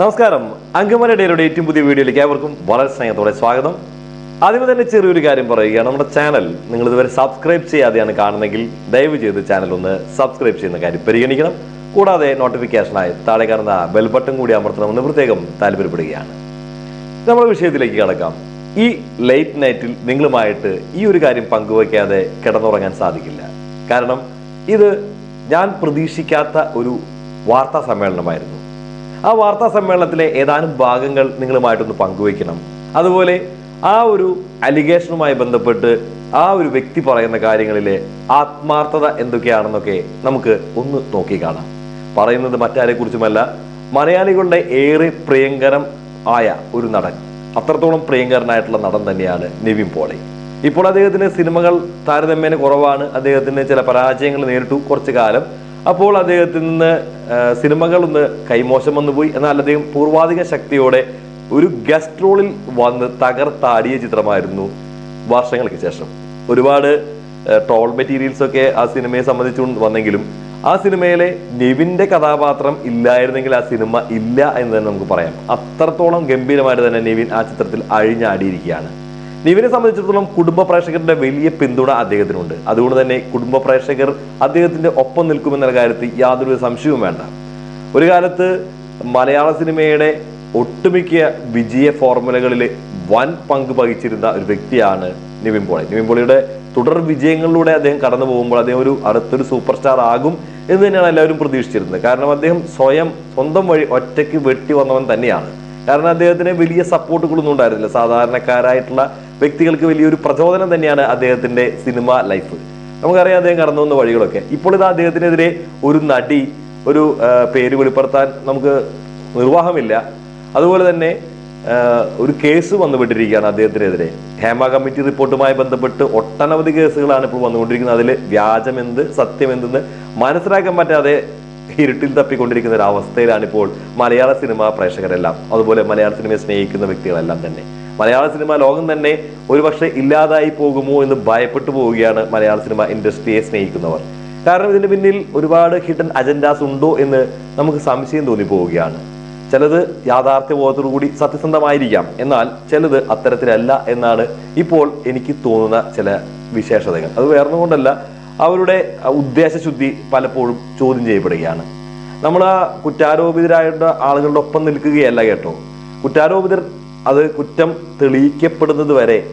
നമസ്കാരം. അങ്കമാലി ഡേയുടെ ഏറ്റവും പുതിയ വീഡിയോയിലേക്ക് ഏവർക്കും വളരെ സ്നേഹത്തോടെ സ്വാഗതം. ആദ്യമേ തന്നെ ചെറിയൊരു കാര്യം പറയുകയാണ്. നമ്മുടെ ചാനൽ നിങ്ങൾ ഇതുവരെ സബ്സ്ക്രൈബ് ചെയ്യാതെയാണ് കാണുന്നെങ്കിൽ ദയവ് ചെയ്ത് ചാനൽ ഒന്ന് സബ്സ്ക്രൈബ് ചെയ്യുന്ന കാര്യം പരിഗണിക്കണം. കൂടാതെ നോട്ടിഫിക്കേഷനായി താഴെ കാണുന്ന ബെൽ ബട്ടൺ കൂടി അമർത്തണമെന്ന് പ്രത്യേകം താല്പര്യപ്പെടുകയാണ്. നമ്മുടെ വിഷയത്തിലേക്ക് കടക്കാം. ഈ ലേറ്റ് നൈറ്റിൽ നിങ്ങളുമായിട്ട് ഈ ഒരു കാര്യം പങ്കുവയ്ക്കാതെ കിടന്നുറങ്ങാൻ സാധിക്കില്ല. കാരണം ഇത് ഞാൻ പ്രതീക്ഷിക്കാത്ത ഒരു വാർത്താ സമ്മേളനമായിരുന്നു. ആ വാർത്താ സമ്മേളനത്തിലെ ഏതാനും ഭാഗങ്ങൾ നിങ്ങളുമായിട്ടൊന്ന് പങ്കുവയ്ക്കണം. അതുപോലെ ആ ഒരു അലിഗേഷനുമായി ബന്ധപ്പെട്ട് ആ ഒരു വ്യക്തി പറയുന്ന കാര്യങ്ങളിലെ ആത്മാർത്ഥത എന്തൊക്കെയാണെന്നൊക്കെ നമുക്ക് ഒന്ന് നോക്കി കാണാം. പറയുന്നത് മറ്റാരെ കുറിച്ചുമല്ല മലയാളികളുടെ ഏറെ പ്രിയങ്കരം ആയ ഒരു നടൻ. അത്രത്തോളം പ്രിയങ്കരനായിട്ടുള്ള നടൻ തന്നെയാണ് നിവിൻ പോളി. ഇപ്പോൾ അദ്ദേഹത്തിന് സിനിമകൾ താരതമ്യേന കുറവാണ്. അദ്ദേഹത്തിന് ചില പരാജയങ്ങൾ നേരിട്ടു കുറച്ചു കാലം. അപ്പോൾ അദ്ദേഹത്തിൽ നിന്ന് സിനിമകളൊന്ന് കൈമോശം വന്നു പോയി. എന്നാൽ അദ്ദേഹം പൂർവാധിക ശക്തിയോടെ ഒരു ഗസ്റ്റ് റോളിൽ വന്ന് തകർത്താടിയ ചിത്രമായിരുന്നു വർഷങ്ങൾക്ക് ശേഷം. ഒരുപാട് ട്രോൾ മെറ്റീരിയൽസ് ഒക്കെ ആ സിനിമയെ സംബന്ധിച്ചു വന്നെങ്കിലും ആ സിനിമയിലെ നിവിന്റെ കഥാപാത്രം ഇല്ലായിരുന്നെങ്കിൽ ആ സിനിമ ഇല്ല എന്ന് തന്നെ നമുക്ക് പറയാം. അത്രത്തോളം ഗംഭീരമായിട്ട് തന്നെ നെവിൻ ആ ചിത്രത്തിൽ അഴിഞ്ഞാടിയിരിക്കുകയാണ്. നിവിനെ സംബന്ധിച്ചിടത്തോളം കുടുംബ പ്രേക്ഷകരുടെ വലിയ പിന്തുണ അദ്ദേഹത്തിനുണ്ട്. അതുകൊണ്ട് തന്നെ കുടുംബ പ്രേക്ഷകർ അദ്ദേഹത്തിന്റെ ഒപ്പം നിൽക്കുമെന്ന കാര്യത്തിൽ യാതൊരു സംശയവും വേണ്ട. ഒരു കാലത്ത് മലയാള സിനിമയുടെ ഒട്ടുമിക്ക വിജയ ഫോർമുലകളിൽ വൻ പങ്ക് വഹിച്ചിരുന്ന ഒരു വ്യക്തിയാണ് നിവിൻ പോളി. നിവിൻ പോളിയുടെ തുടർ വിജയങ്ങളിലൂടെ അദ്ദേഹം കടന്നു പോകുമ്പോൾ അദ്ദേഹം ഒരു അടുത്തൊരു സൂപ്പർ സ്റ്റാർ ആകും എന്ന് തന്നെയാണ് എല്ലാവരും പ്രതീക്ഷിച്ചിരുന്നത്. കാരണം അദ്ദേഹം സ്വയം സ്വന്തം വഴി ഒറ്റയ്ക്ക് വെട്ടി വന്നവൻ തന്നെയാണ്. കാരണം അദ്ദേഹത്തിന് വലിയ സപ്പോർട്ടുകളൊന്നും ഉണ്ടായിരുന്നില്ല. സാധാരണക്കാരായിട്ടുള്ള വ്യക്തികൾക്ക് വലിയൊരു പ്രചോദനം തന്നെയാണ് അദ്ദേഹത്തിന്റെ സിനിമ ലൈഫ്. നമുക്കറിയാം അദ്ദേഹം കടന്നു വന്ന വഴികളൊക്കെ. ഇപ്പോൾ ഇത് അദ്ദേഹത്തിനെതിരെ ഒരു നടി ഒരു പേര് വെളിപ്പെടുത്താൻ നമുക്ക് നിർവാഹമില്ല. അതുപോലെ തന്നെ ഒരു കേസ് വന്നുവിട്ടിരിക്കുകയാണ് അദ്ദേഹത്തിനെതിരെ. ഹേമ കമ്മിറ്റി റിപ്പോർട്ടുമായി ബന്ധപ്പെട്ട് ഒട്ടനവധി കേസുകളാണ് ഇപ്പോൾ വന്നുകൊണ്ടിരിക്കുന്നത്. അതിൽ വ്യാജമെന്ത് സത്യമെന്തെന്ന് മനസ്സിലാക്കാൻ പറ്റാതെ ഇരുട്ടിൽ തപ്പിക്കൊണ്ടിരിക്കുന്ന ഒരു അവസ്ഥയിലാണ് ഇപ്പോൾ മലയാള സിനിമ പ്രേക്ഷകരെല്ലാം അതുപോലെ മലയാള സിനിമയെ സ്നേഹിക്കുന്ന വ്യക്തികളെല്ലാം തന്നെ. മലയാള സിനിമ ലോകം തന്നെ ഒരുപക്ഷെ ഇല്ലാതായി പോകുമോ എന്ന് ഭയപ്പെട്ടു പോവുകയാണ് മലയാള സിനിമ ഇൻഡസ്ട്രിയെ സ്നേഹിക്കുന്നവർ. കാരണം ഇതിന് പിന്നിൽ ഒരുപാട് ഹിഡൻ അജൻഡാസ് ഉണ്ടോ എന്ന് നമുക്ക് സംശയം തോന്നി പോവുകയാണ് ചിലത് യാഥാർത്ഥ്യബോധത്തോടുകൂടി സത്യസന്ധമായിരിക്കാം. എന്നാൽ ചിലത് അത്തരത്തിലല്ല എന്നാണ് ഇപ്പോൾ എനിക്ക് തോന്നുന്ന ചില വിശേഷതകൾ. അത് വേർന്നുകൊണ്ടല്ല അവരുടെ ഉദ്ദേശശുദ്ധി പലപ്പോഴും ചോദ്യം ചെയ്യപ്പെടുകയാണ്. നമ്മൾ ആ കുറ്റാരോപിതരായിട്ട് ആളുകളുടെ ഒപ്പം നിൽക്കുകയല്ല കേട്ടോ. കുറ്റാരോപിതർ അത് കുറ്റം തെളിയിക്കപ്പെടുന്നത് വരെ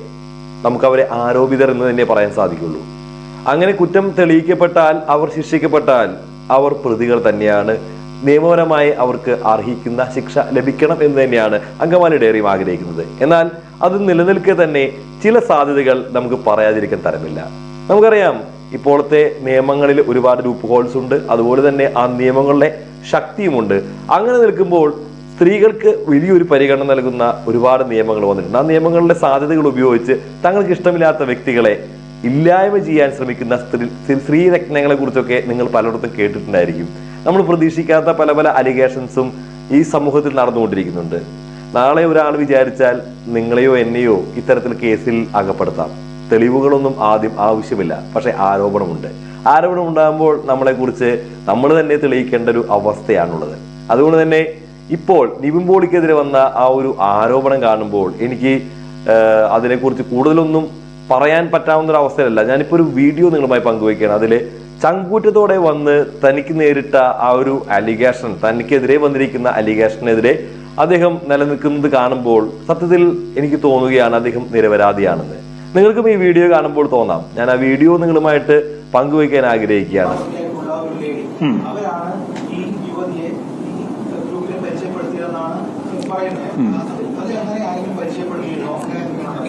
നമുക്ക് അവരെ ആരോപിതർ എന്ന് തന്നെ പറയാൻ സാധിക്കുള്ളൂ. അങ്ങനെ കുറ്റം തെളിയിക്കപ്പെട്ടാൽ അവർ ശിക്ഷിക്കപ്പെട്ടാൽ അവർ പ്രതികൾ തന്നെയാണ്. നിയമപരമായി അവർക്ക് അർഹിക്കുന്ന ശിക്ഷ ലഭിക്കണം എന്ന് തന്നെയാണ് അങ്കമാലി ഡയറിയും ആഗ്രഹിക്കുന്നത്. എന്നാൽ അത് നിലനിൽക്കെ തന്നെ ചില സാധ്യതകൾ നമുക്ക് പറയാതിരിക്കാൻ തരമില്ല. നമുക്കറിയാം ഇപ്പോഴത്തെ നിയമങ്ങളിൽ ഒരുപാട് ലൂപ്പ് ഹോൾസ് ഉണ്ട്. അതുപോലെ തന്നെ ആ നിയമങ്ങളുടെ ശക്തിയുമുണ്ട്. അങ്ങനെ നിൽക്കുമ്പോൾ സ്ത്രീകൾക്ക് വലിയൊരു പരിഗണന നൽകുന്ന ഒരുപാട് നിയമങ്ങൾ വന്നിട്ടുണ്ട്. ആ നിയമങ്ങളുടെ സാധ്യതകൾ ഉപയോഗിച്ച് തങ്ങൾക്ക് ഇഷ്ടമില്ലാത്ത വ്യക്തികളെ ഇല്ലായ്മ ചെയ്യാൻ ശ്രമിക്കുന്ന സ്ത്രീ സ്ത്രീരത്നങ്ങളെ കുറിച്ചൊക്കെ നിങ്ങൾ പലയിടത്തും കേട്ടിട്ടുണ്ടായിരിക്കും. നമ്മൾ പ്രതീക്ഷിക്കാത്ത പല പല അലിഗേഷൻസും ഈ സമൂഹത്തിൽ നടന്നുകൊണ്ടിരിക്കുന്നുണ്ട്. നാളെ ഒരാൾ വിചാരിച്ചാൽ നിങ്ങളെയോ എന്നെയോ ഇത്തരത്തിൽ കേസിൽ അകപ്പെടുത്താം. തെളിവുകളൊന്നും ആദ്യം ആവശ്യമില്ല. പക്ഷേ ആരോപണമുണ്ട്. ആരോപണം ഉണ്ടാകുമ്പോൾ നമ്മളെക്കുറിച്ച് നമ്മൾ തന്നെ തെളിയിക്കേണ്ട ഒരു അവസ്ഥയാണുള്ളത്. അതുകൊണ്ട് തന്നെ ഇപ്പോൾ നിവിൻ പോളിക്കെതിരെ വന്ന ആ ഒരു ആരോപണം കാണുമ്പോൾ എനിക്ക് അതിനെക്കുറിച്ച് കൂടുതലൊന്നും പറയാൻ പറ്റാവുന്ന ഒരു അവസ്ഥയല്ല ഞാനിപ്പോൾ ഒരു വീഡിയോ നിങ്ങളുമായി പങ്കുവയ്ക്കുകയാണ്. അതിൽ ചങ്കൂറ്റത്തോടെ വന്ന് തനിക്ക് നേരിട്ട ആ ഒരു അലിഗേഷൻ തനിക്കെതിരെ വന്നിരിക്കുന്ന അലിഗേഷനെതിരെ അദ്ദേഹം നിലനിൽക്കുന്നത് കാണുമ്പോൾ സത്യത്തിൽ എനിക്ക് തോന്നുകയാണ് അദ്ദേഹം നിരപരാധിയാണെന്ന്. നിങ്ങൾക്കും ഈ വീഡിയോ കാണുമ്പോൾ തോന്നാം. ഞാൻ ആ വീഡിയോ നിങ്ങളുമായിട്ട് പങ്കുവയ്ക്കാൻ ആഗ്രഹിക്കുകയാണ് ിലേക്കുള്ള ഒരു ലേഡി അവരാണ് ഈ യുവതിയെ ഈ ഗ്രൂപ്പിൽ പരിചയപ്പെടുത്തിയതെന്നാണ് പറയുന്നത് അത് അത് അങ്ങനെ ആരെങ്കിലും പരിചയപ്പെടുത്തിയിരുന്നോ അങ്ങനെ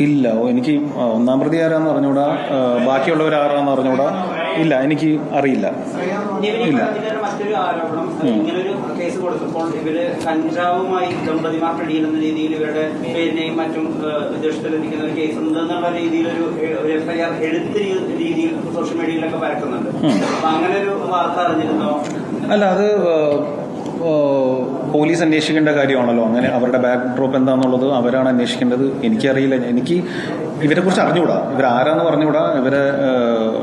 ഇല്ല ഓ, എനിക്ക് ഒന്നാം പ്രതി ആരാന്ന് പറഞ്ഞുകൂടാ? ബാക്കിയുള്ളവർ ആരാന്ന് പറഞ്ഞുകൂടാ? ഇല്ല എനിക്ക് അറിയില്ല. ഇല്ല. മറ്റൊരു ആരോപണം ഇങ്ങനൊരു കേസ് കൊടുത്തപ്പോൾ ഇവർ കഞ്ചാവുമായി ദമ്പതിമാർ പിടിയിലെന്ന രീതിയിൽ ഇവരുടെ പേരിനെയും മറ്റും ദുഷ്ടലെത്തിക്കുന്ന ഒരു കേസ് ഉണ്ടെന്നുള്ള രീതിയിൽ ഒരു ഒരു എഫ്ഐആർ രീതിയിൽ സോഷ്യൽ മീഡിയയിലൊക്കെ പരക്കുന്നുണ്ട് അപ്പൊ അങ്ങനെ ഒരു വാർത്ത അറിഞ്ഞിരുന്നോ? അല്ല അത് പോലീസ് അന്വേഷിക്കേണ്ട കാര്യമാണല്ലോ. അങ്ങനെ അവരുടെ ബാക്ക് ഡ്രോപ്പ് എന്താണെന്നുള്ളത് അവരാണ് അന്വേഷിക്കേണ്ടത്. എനിക്കറിയില്ല. എനിക്ക് ഇവരെ കുറിച്ച് അറിഞ്ഞുകൂടാ. ഇവരാരാന്ന് പറഞ്ഞുകൂടാ. ഇവരെ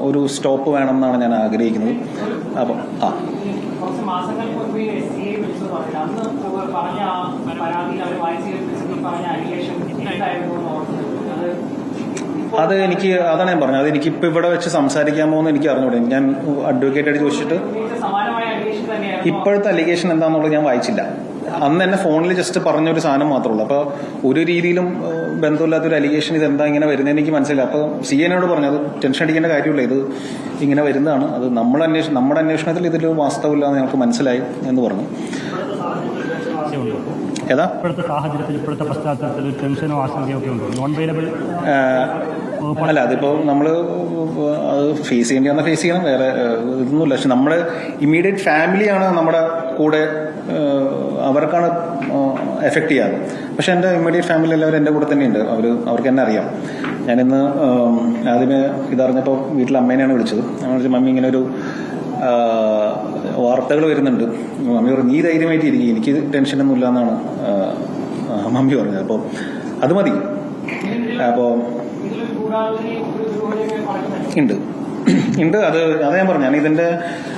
ഒരു സ്റ്റോപ്പ് വേണം എന്നാണ് ഞാൻ ആഗ്രഹിക്കുന്നത്. അപ്പം ആ. എന്ന് അത് എനിക്ക് അതാണ് ഞാൻ പറഞ്ഞത്. അത് എനിക്കിപ്പോൾ ഇവിടെ വെച്ച് സംസാരിക്കാൻ പോകുന്നത് എനിക്ക് അറിഞ്ഞൂടെ. ഞാൻ അഡ്വക്കേറ്റ് ആയിട്ട് ചോദിച്ചിട്ട് ഇപ്പോഴത്തെ അലിഗേഷൻ എന്താണെന്നുള്ളത് ഞാൻ വായിച്ചില്ല. അന്ന് എന്നെ ഫോണിൽ ജസ്റ്റ് പറഞ്ഞൊരു സാധനം മാത്രമുള്ളൂ അപ്പോൾ ഒരു രീതിയിലും ബന്ധമില്ലാത്ത ഒരു അലിഗേഷൻ ഇത് എന്താ ഇങ്ങനെ വരുന്നത് എനിക്ക് മനസ്സിലായി അപ്പോൾ സി എന്നോട് പറഞ്ഞു അത് ടെൻഷൻ അടിക്കേണ്ട കാര്യമില്ല. ഇത് ഇങ്ങനെ വരുന്നതാണ്. അത് നമ്മൾ അന്വേഷണം നമ്മുടെ അന്വേഷണത്തിൽ ഇതിലൊരു വാസ്തവമില്ല എന്ന് ഞങ്ങൾക്ക് മനസ്സിലായി എന്ന് പറഞ്ഞു. ഏതാ? ഇപ്പോഴത്തെ സാഹചര്യത്തിൽ ഇപ്പോഴത്തെ പശ്ചാത്തലത്തിൽ ടെൻഷനോ ആശങ്കയോ ഒക്കെ ഉണ്ടോ. നോൺ വെയിലബിൾ അല്ല അതിപ്പോ നമ്മൾ അത് ഫേസ് ചെയ്യേണ്ടി വന്നാൽ ഫേസ് ചെയ്യണം. വേറെ ഇതൊന്നുമില്ല. പക്ഷെ നമ്മുടെ ഇമ്മീഡിയറ്റ് ഫാമിലിയാണ് നമ്മുടെ കൂടെ അവർക്കാണ് എഫക്ട് ചെയ്യാറ്. പക്ഷെ എന്റെ ഇമ്മീഡിയറ്റ് ഫാമിലി എല്ലാവരും എന്റെ കൂടെ തന്നെയുണ്ട്. അവർ അവർക്ക് എന്നെ അറിയാം. ഞാനിന്ന് ആദ്യമേ ഇതറിഞ്ഞപ്പോൾ വീട്ടിൽ അമ്മേനെയാണ് വിളിച്ചത്. ഞാൻ വിളിച്ച മമ്മി ഇങ്ങനെ ഒരു വാർത്തകൾ വരുന്നുണ്ട്. മമ്മി പറഞ്ഞു നീ ധൈര്യമായിട്ട് ഇരിക്കും എനിക്ക് ടെൻഷനൊന്നും ഇല്ല എന്നാണ് ഏഹ് മമ്മി പറഞ്ഞത്. അപ്പോൾ അത് മതി. അപ്പോൾ ഉണ്ട്. ഉണ്ട്. അത് അതാ ഞാൻ പറഞ്ഞു. ഞാൻ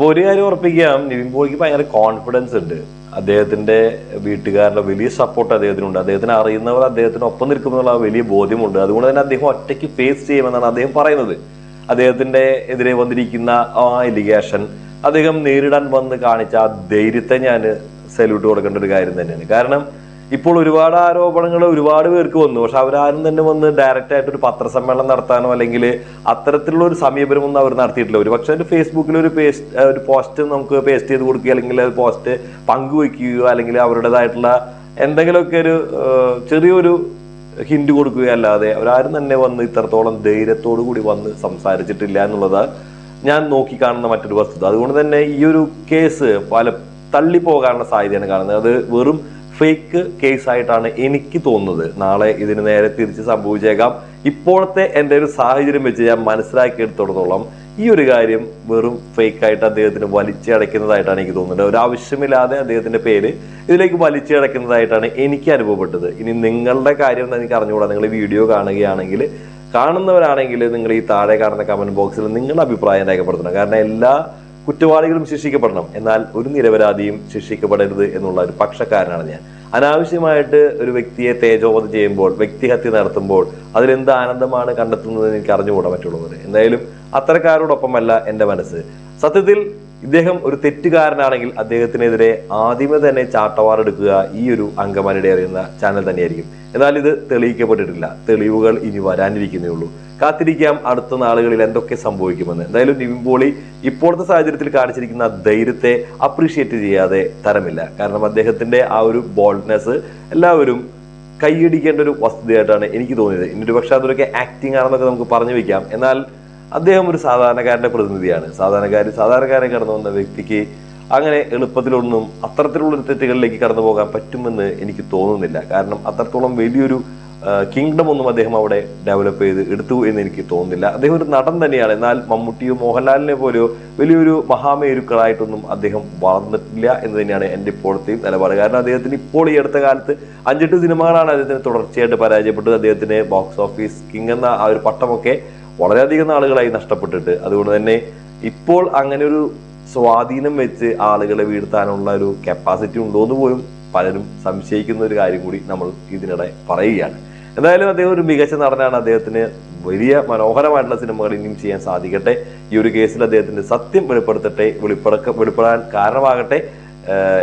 അപ്പോൾ ഒരു കാര്യം ഉറപ്പിക്കാം നിവിൻ പോളിക്ക് ഭയങ്കര കോൺഫിഡൻസ് ഉണ്ട്. അദ്ദേഹത്തിന്റെ വീട്ടുകാരുടെ വലിയ സപ്പോർട്ട് അദ്ദേഹത്തിനുണ്ട്. അദ്ദേഹത്തിന് അറിയുന്നവർ അദ്ദേഹത്തിന് ഒപ്പം നിൽക്കുമെന്നുള്ള വലിയ ബോധ്യമുണ്ട്. അതുകൊണ്ട് തന്നെ അദ്ദേഹം ഒറ്റയ്ക്ക് ഫേസ് ചെയ്യുമെന്നാണ് അദ്ദേഹം പറയുന്നത്. അദ്ദേഹത്തിന്റെ എതിരെ വന്നിരിക്കുന്ന ആ എലിഗേഷൻ അദ്ദേഹം നേരിടാൻ വന്ന് കാണിച്ച ആ ധൈര്യത്തെ ഞാൻ സല്യൂട്ട് കൊടുക്കേണ്ട ഒരു കാര്യം തന്നെയാണ്. കാരണം ഇപ്പോൾ ഒരുപാട് ആരോപണങ്ങൾ ഒരുപാട് പേർക്ക് വന്നു. പക്ഷെ അവരാരും തന്നെ വന്ന് ഡയറക്റ്റ് ആയിട്ട് ഒരു പത്രസമ്മേളനം നടത്താനോ അല്ലെങ്കിൽ അത്തരത്തിലുള്ള ഒരു സമീപനമൊന്നും അവർ നടത്തിയിട്ടില്ല. ഒരു പക്ഷേ ഒരു ഫേസ്ബുക്കിൽ ഒരു പേസ്റ്റ് ഒരു പോസ്റ്റ് നമുക്ക് പേസ്റ്റ് ചെയ്ത് കൊടുക്കുക അല്ലെങ്കിൽ അത് പോസ്റ്റ് പങ്കുവെക്കുകയോ അല്ലെങ്കിൽ അവരുടേതായിട്ടുള്ള എന്തെങ്കിലുമൊക്കെ ഒരു ചെറിയൊരു ഹിൻഡ് കൊടുക്കുകയോ അല്ലാതെ അവരാരും തന്നെ വന്ന് ഇത്രത്തോളം ധൈര്യത്തോടു കൂടി വന്ന് സംസാരിച്ചിട്ടില്ല എന്നുള്ളത് ഞാൻ നോക്കിക്കാണുന്ന മറ്റൊരു വസ്തുത. അതുകൊണ്ട് തന്നെ ഈ ഒരു കേസ് പല തള്ളിപ്പോകാനുള്ള സാധ്യതയാണ് കാണുന്നത്. അത് വെറും ഫേക്ക് കേസായിട്ടാണ് എനിക്ക് തോന്നുന്നത്. നാളെ ഇതിന് നേരെ തിരിച്ച് സംഭവിച്ചേക്കാം. ഇപ്പോഴത്തെ എന്റെ ഒരു സാഹചര്യം വെച്ച് ഞാൻ മനസ്സിലാക്കിയെടുത്തോടത്തോളം ഈ ഒരു കാര്യം വെറും ഫേക്കായിട്ട് അദ്ദേഹത്തിന് വലിച്ചടയ്ക്കുന്നതായിട്ടാണ് എനിക്ക് തോന്നുന്നത്. ഒരു ആവശ്യമില്ലാതെ അദ്ദേഹത്തിന്റെ പേര് ഇതിലേക്ക് വലിച്ചടയ്ക്കുന്നതായിട്ടാണ് എനിക്ക് അനുഭവപ്പെട്ടത്. ഇനി നിങ്ങളുടെ കാര്യം എനിക്ക് അറിഞ്ഞുകൂടാ. നിങ്ങൾ വീഡിയോ കാണുകയാണെങ്കിൽ കാണുന്നവരാണെങ്കിൽ നിങ്ങൾ ഈ താഴെ കാണുന്ന കമന്റ് ബോക്സിൽ നിങ്ങളുടെ അഭിപ്രായം രേഖപ്പെടുത്തണം. കാരണം എല്ലാ കുറ്റവാളികളും ശിക്ഷിക്കപ്പെടണം. എന്നാൽ ഒരു നിരപരാധിയും ശിക്ഷിക്കപ്പെടരുത് എന്നുള്ള ഒരു പക്ഷക്കാരനാണ് ഞാൻ. അനാവശ്യമായിട്ട് ഒരു വ്യക്തിയെ തേജോവധ ചെയ്യുമ്പോൾ വ്യക്തിഹത്യ നടത്തുമ്പോൾ അതിലെന്ത് ആനന്ദമാണ് കണ്ടെത്തുന്നത് എനിക്ക് അറിഞ്ഞുകൂടാൻ പറ്റുള്ളൂ എന്തായാലും അത്തരക്കാരോടൊപ്പമല്ല എന്റെ മനസ്സ്. സത്യത്തിൽ ഇദ്ദേഹം ഒരു തെറ്റുകാരനാണെങ്കിൽ അദ്ദേഹത്തിനെതിരെ ആദ്യമേ തന്നെ ചാട്ടവാറെടുക്കുക ഈ ഒരു അങ്കമാലിയുടെ അറിയുന്ന ചാനൽ തന്നെയായിരിക്കും. എന്നാൽ ഇത് തെളിയിക്കപ്പെട്ടിട്ടില്ല. തെളിവുകൾ ഇനി വരാനിരിക്കുന്നേ ഉള്ളൂ. കാത്തിരിക്കാം അടുത്ത നാളുകളിൽ എന്തൊക്കെ സംഭവിക്കുമെന്ന്. എന്തായാലും നിവിൻ ഇപ്പോഴത്തെ സാഹചര്യത്തിൽ കാണിച്ചിരിക്കുന്ന ധൈര്യത്തെ അപ്രീഷിയേറ്റ് ചെയ്യാതെ തരമില്ല. കാരണം അദ്ദേഹത്തിന്റെ ആ ഒരു ബോൾഡ്നെസ് എല്ലാവരും കൈയടിക്കേണ്ട ഒരു വസ്തുതയായിട്ടാണ് എനിക്ക് തോന്നിയത്. ഇനി ഒരു പക്ഷേ അതൊക്കെ ആക്ടിങ് ആണെന്നൊക്കെ നമുക്ക് പറഞ്ഞു വെക്കാം. എന്നാൽ അദ്ദേഹം ഒരു സാധാരണക്കാരന്റെ പ്രതിനിധിയാണ്. സാധാരണക്കാർ സാധാരണക്കാരെ കടന്നു വന്ന വ്യക്തിക്ക് അങ്ങനെ എളുപ്പത്തിലൊന്നും അത്തരത്തിലുള്ള തെറ്റുകളിലേക്ക് കടന്നു പോകാൻ പറ്റുമെന്ന് എനിക്ക് തോന്നുന്നില്ല. കാരണം അത്രത്തോളം വലിയൊരു കിങ്ഡം ഒന്നും അദ്ദേഹം അവിടെ ഡെവലപ്പ് ചെയ്ത് എടുത്തു എന്ന് എനിക്ക് തോന്നുന്നില്ല. അദ്ദേഹം ഒരു നടൻ തന്നെയാണ്. എന്നാൽ മമ്മൂട്ടിയോ മോഹൻലാലിനെ പോലെയോ വലിയൊരു മഹാമേരുക്കളായിട്ടൊന്നും അദ്ദേഹം വളർന്നിട്ടില്ല എന്ന് തന്നെയാണ് എന്റെ ഇപ്പോഴത്തെയും നിലപാട്. കാരണം അദ്ദേഹത്തിന് ഇപ്പോൾ ഈ അടുത്ത കാലത്ത് അഞ്ചെട്ട് സിനിമകളാണ് അദ്ദേഹത്തിന് തുടർച്ചയായിട്ട് പരാജയപ്പെട്ടത്. അദ്ദേഹത്തിന് ബോക്സ് ഓഫീസ് കിങ് എന്ന ആ ഒരു പട്ടമൊക്കെ വളരെയധികം ആളുകളായി നഷ്ടപ്പെട്ടിട്ട് അതുകൊണ്ട് തന്നെ ഇപ്പോൾ അങ്ങനെ ഒരു സ്വാധീനം വെച്ച് ആളുകളെ വീഴ്ത്താനുള്ള ഒരു കപ്പാസിറ്റി ഉണ്ടോ എന്ന് പോലും പലരും സംശയിക്കുന്ന ഒരു കാര്യം കൂടി നമ്മൾ ഇതിനിടെ പറയുകയാണ്. എന്തായാലും അദ്ദേഹം ഒരു മികച്ച നടനാണ്. അദ്ദേഹത്തിന് വലിയ മനോഹരമായിട്ടുള്ള സിനിമകൾ ഇനിയും ചെയ്യാൻ സാധിക്കട്ടെ. ഈ ഒരു കേസിൽ അദ്ദേഹത്തിന്റെ സത്യം വെളിപ്പെടുത്തട്ടെ വെളിപ്പെടക്ക വെളിപ്പെടാൻ കാരണമാകട്ടെ.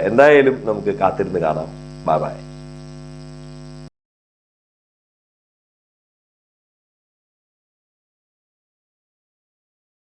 എന്തായാലും നമുക്ക് കാത്തിരുന്ന് കാണാം. Bye bye